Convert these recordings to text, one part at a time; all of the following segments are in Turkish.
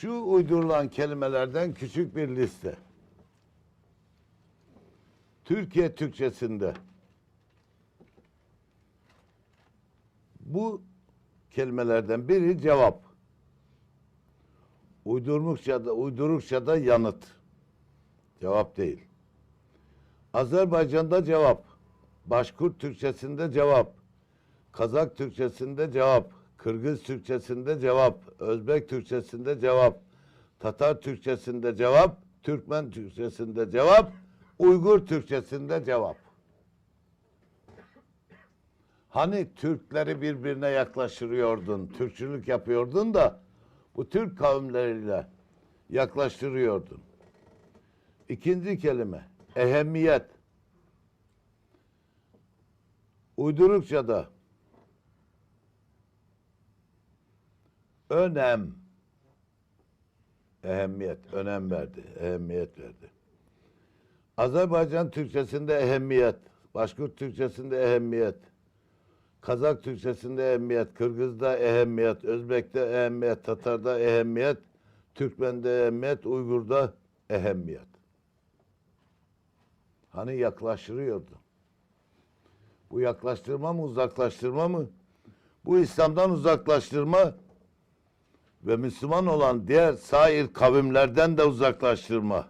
Şu uydurulan kelimelerden küçük bir liste. Türkiye Türkçesinde bu kelimelerden biri cevap. Uydurmukça da, uydurukça da yanıt. Cevap değil. Azerbaycan'da cevap. Başkurt Türkçesinde cevap. Kazak Türkçesinde cevap. Kırgız Türkçesinde cevap. Özbek Türkçesinde cevap. Tatar Türkçesinde cevap. Türkmen Türkçesinde cevap. Uygur Türkçesinde cevap. Hani Türkleri birbirine yaklaştırıyordun, Türkçülük yapıyordun da bu Türk kavimleriyle yaklaştırıyordun. İkinci kelime ehemmiyet. Uydurukça önem. Ehemmiyet, önem verdi, ehemmiyet verdi. Azerbaycan Türkçesinde ehemmiyet, Başkurt Türkçesinde ehemmiyet, Kazak Türkçesinde ehemmiyet, Kırgız'da ehemmiyet, Özbek'te ehemmiyet, Tatar'da ehemmiyet, Türkmen'de ehemmiyet, Uygur'da ehemmiyet. Hani yaklaştırıyordu. Bu yaklaştırma mı, uzaklaştırma mı? Bu İslam'dan uzaklaştırma ve Müslüman olan diğer sair kavimlerden de uzaklaştırma.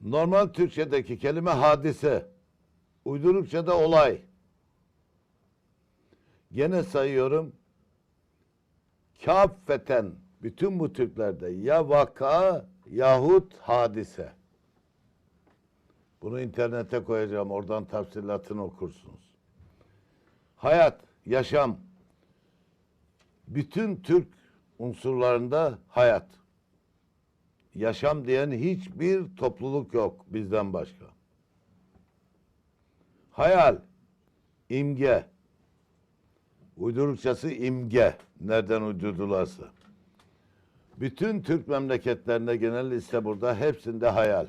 Normal Türkçedeki kelime hadise, uydurukça da olay. Gene sayıyorum. Kâffeten bütün bu Türklerde ya vaka yahut hadise. Bunu internete koyacağım. Oradan tafsilatını okursunuz. Hayat, yaşam. Bütün Türk unsurlarında hayat. Yaşam diyen hiçbir topluluk yok bizden başka. Hayal, imge. Uydurukçası imge. Nereden uydurdularsa. Bütün Türk memleketlerinde genel liste burada. Hepsinde hayal.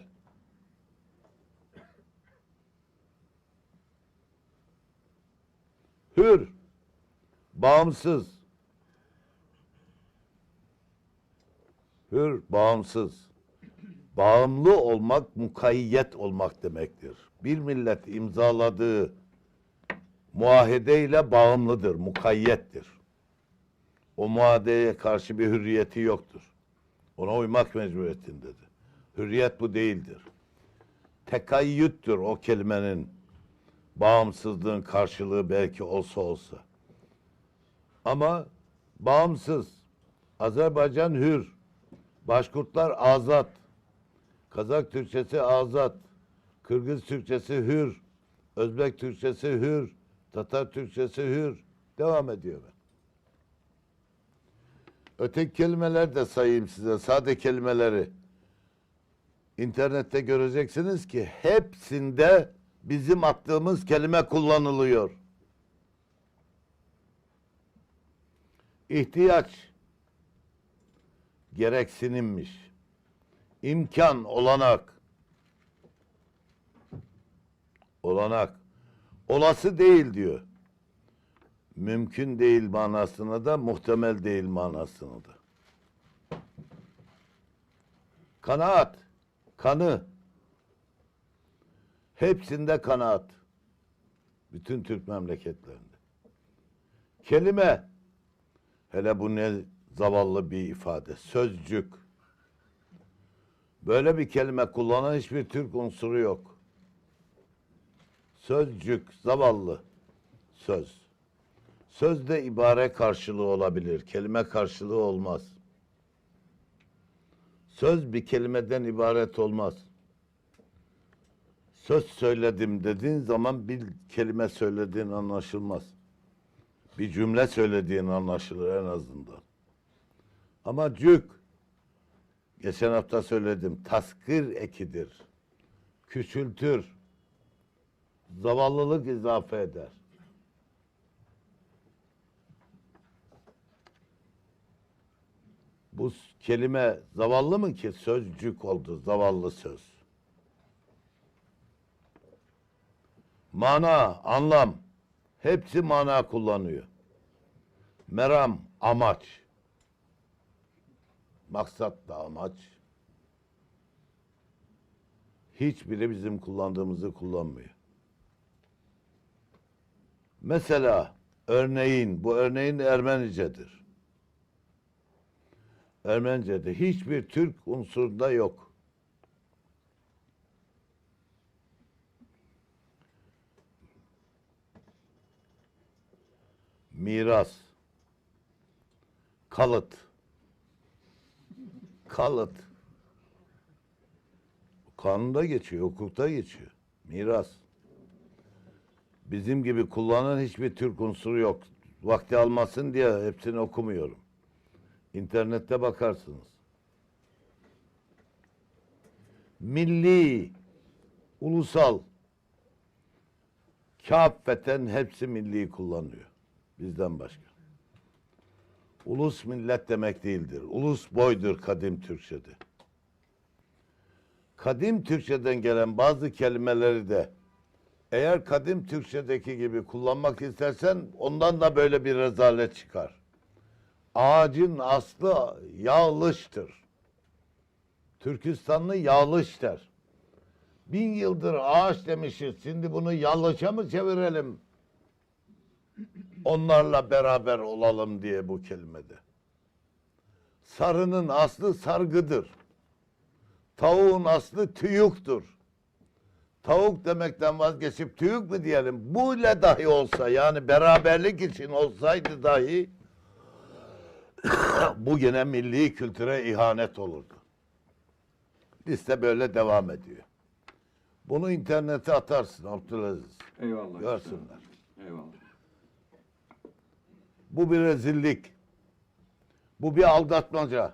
Hür, bağımsız. Hür, bağımsız. Bağımlı olmak, mukayyet olmak demektir. Bir millet imzaladığı muahedeyle bağımlıdır, mukayyettir. O muahedeye karşı bir hürriyeti yoktur. Ona uymak mecburiyetindedir. Hürriyet bu değildir. Tekayyüttür o kelimenin bağımsızlığın karşılığı belki olsa olsa. Ama bağımsız. Azerbaycan hür. Başkurtlar azat. Kazak Türkçesi azat. Kırgız Türkçesi hür. Özbek Türkçesi hür. Tatar Türkçesi hür. Devam ediyor. Öteki kelimeler de sayayım size. Sade kelimeleri. İnternette göreceksiniz ki hepsinde bizim attığımız kelime kullanılıyor. İhtiyaç gereksinimmiş. İmkan, olanak. Olanak. Olası değil diyor. Mümkün değil manasına da, muhtemel değil manasına da. Kanaat, kanı. Hepsinde kanaat. Bütün Türk memleketlerinde. Kelime, hele bu ne zavallı bir ifade. Sözcük. Böyle bir kelime kullanan hiçbir Türk unsuru yok. Sözcük, zavallı. Söz. Söz de ibare karşılığı olabilir. Kelime karşılığı olmaz. Söz bir kelimeden ibaret olmaz. Söz söyledim dediğin zaman bir kelime söylediğin anlaşılmaz. Bir cümle söylediğin anlaşılır en azından. Ama cük, geçen hafta söyledim, taskir ekidir. Küçültür. Zavallılık izafe eder. Bu kelime zavallı mı ki sözcük oldu, zavallı söz. Mana, anlam Hepsi mana kullanıyor. Meram, amaç. Maksat da amaç. Hiçbiri bizim kullandığımızı kullanmıyor. Mesela örneğin, bu örneğin Ermenicedir. Ermenice'de hiçbir Türk unsurunda yok. Miras. Kalıt. Kalıt. Kanunda geçiyor, hukukta geçiyor. Miras. Bizim gibi kullanan hiçbir Türk unsuru yok. Vakti almasın diye hepsini okumuyorum. İnternette bakarsınız. Milli, ulusal, kâffeten hepsi milli kullanıyor. Bizden başka. Ulus millet demek değildir. Ulus boydur kadim Türkçe'de. Kadim Türkçeden gelen bazı kelimeleri de eğer kadim Türkçedeki gibi kullanmak istersen ondan da böyle bir rezalet çıkar. Ağacın aslı yağlıştır. Türkistanlı yağlış der. Bin yıldır ağaç demişiz. Şimdi bunu yalışa mı çevirelim? Onlarla beraber olalım diye bu kelimede. Sarının aslı sargıdır. Tavuğun aslı tüyüktür. Tavuk demekten vazgeçip tüyük mü diyelim? Bu ile dahi olsa yani beraberlik için olsaydı dahi bu gene milli kültüre ihanet olurdu. Liste böyle devam ediyor. Bunu internete atarsın Abdülaziz. Eyvallah. Görsünler. Bu bir rezillik. Bu bir aldatmaca.